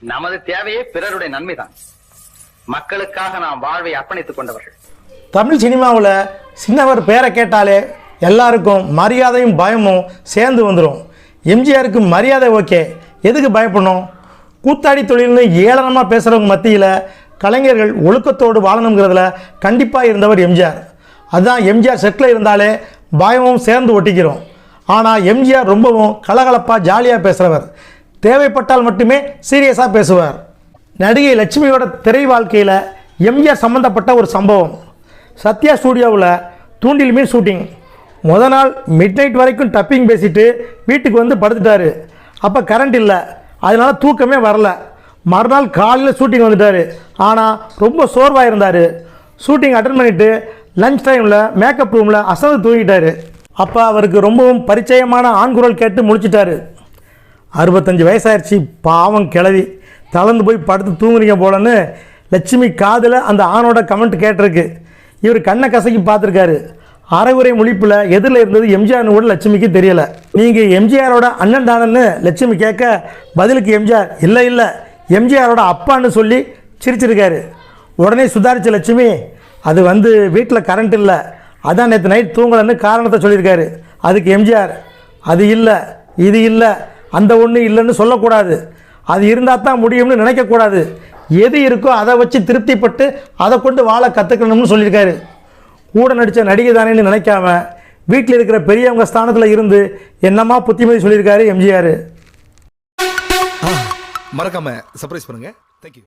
நமது தேவையே பிறருடைய நன்மைதான். மக்களுக்காக நாம் வாழ்வை அர்ப்பணித்துக் கொண்டவர்கள். தமிழ் சினிமாவில் சின்னவர் பேரை கேட்டாலே எல்லாருக்கும் மரியாதையும் பயமும் சேர்ந்து வந்துடும் எம்ஜிஆருக்கு மரியாதை ஓகே. எதுக்கு பயப்படணும்? கூத்தாடி தொழில்னு ஏளனமாக பேசுகிறவங்க மத்தியில் கலைஞர்கள் ஒழுக்கத்தோடு வாழணுங்கிறதுல கண்டிப்பாக இருந்தவர் எம்ஜிஆர். அதுதான் எம்ஜிஆர் செட்டில் இருந்தாலே பயமும் சேர்ந்து ஒட்டிக்கிறோம். ஆனால் எம்ஜிஆர் ரொம்பவும் கலகலப்பாக ஜாலியாக பேசுகிறவர் தேவைப்பட்டால் மட்டுமே சீரியஸாக பேசுவார். நடிகை லட்சுமியோட திரை வாழ்க்கையில் எம்ஜிஆர் சம்மந்தப்பட்ட ஒரு சம்பவம். சத்யா ஸ்டூடியோவில் தூண்டில் மீன் ஷூட்டிங். முத நாள் மிட் நைட் வரைக்கும் டப்பிங் பேசிட்டு வீட்டுக்கு வந்து படுத்துட்டாரு. அப்போ கரண்ட் இல்லை. அதனால தூக்கமே வரல. மறுநாள் காலையில் ஷூட்டிங் வந்துட்டார். ஆனால் ரொம்ப சோர்வாக இருந்தார். ஷூட்டிங் அட்டன் பண்ணிவிட்டு லஞ்ச் டைமில் மேக்கப் ரூமில் அசந்து தூங்கிட்டார். அப்போ அவருக்கு ரொம்பவும் பரிச்சயமான ஆண்குரல் கேட்டு முடிச்சிட்டாரு அறுபத்தஞ்சு வயசாயிருச்சு பாவம் கிளவி. தளர்ந்து போய் படுத்து தூங்குறீங்க போலன்னு லட்சுமி காதில் அந்த ஆணோட கமெண்ட் கேட்டிருக்கு. இவர் கண்ணை கசக்கி பார்த்துருக்காரு. அரைகுறை முழிப்பில் எதிரில் இருந்தது எம்ஜிஆர்னு கூட லட்சுமிக்கு தெரியலை. நீங்கள் எம்ஜிஆரோட அண்ணன் தானன்னு லட்சுமி கேட்க பதிலுக்கு எம்ஜிஆர் இல்லை இல்லை எம்ஜிஆரோட அப்பான்னு சொல்லி சிரிச்சிருக்காரு. உடனே சுதாரித்த லட்சுமி அது வந்து வீட்டில் கரண்ட் இல்லை. அதான் நேற்று நைட் தூங்கலன்னு காரணத்தை சொல்லியிருக்காரு. அதுக்கு எம்ஜிஆர் அது இல்லை இது இல்லை. அந்த ஒன்று இல்லைன்னு சொல்லக்கூடாது. அது இருந்தால் தான் முடியும்னு நினைக்கக்கூடாது. எது இருக்கோ அதை வச்சு திருப்திப்பட்டு அதை கொண்டு வாழ கற்றுக்கணும்னு சொல்லியிருக்காரு. கூட நடித்த நடிகை தானேன்னு நினைக்காம வீட்டில் இருக்கிற பெரியவங்க ஸ்தானத்தில் இருந்து என்னமா புத்திமதி சொல்லியிருக்காரு எம்ஜிஆர். மறக்காம சர்ப்ரைஸ் பண்ணுங்க. தேங்க்யூ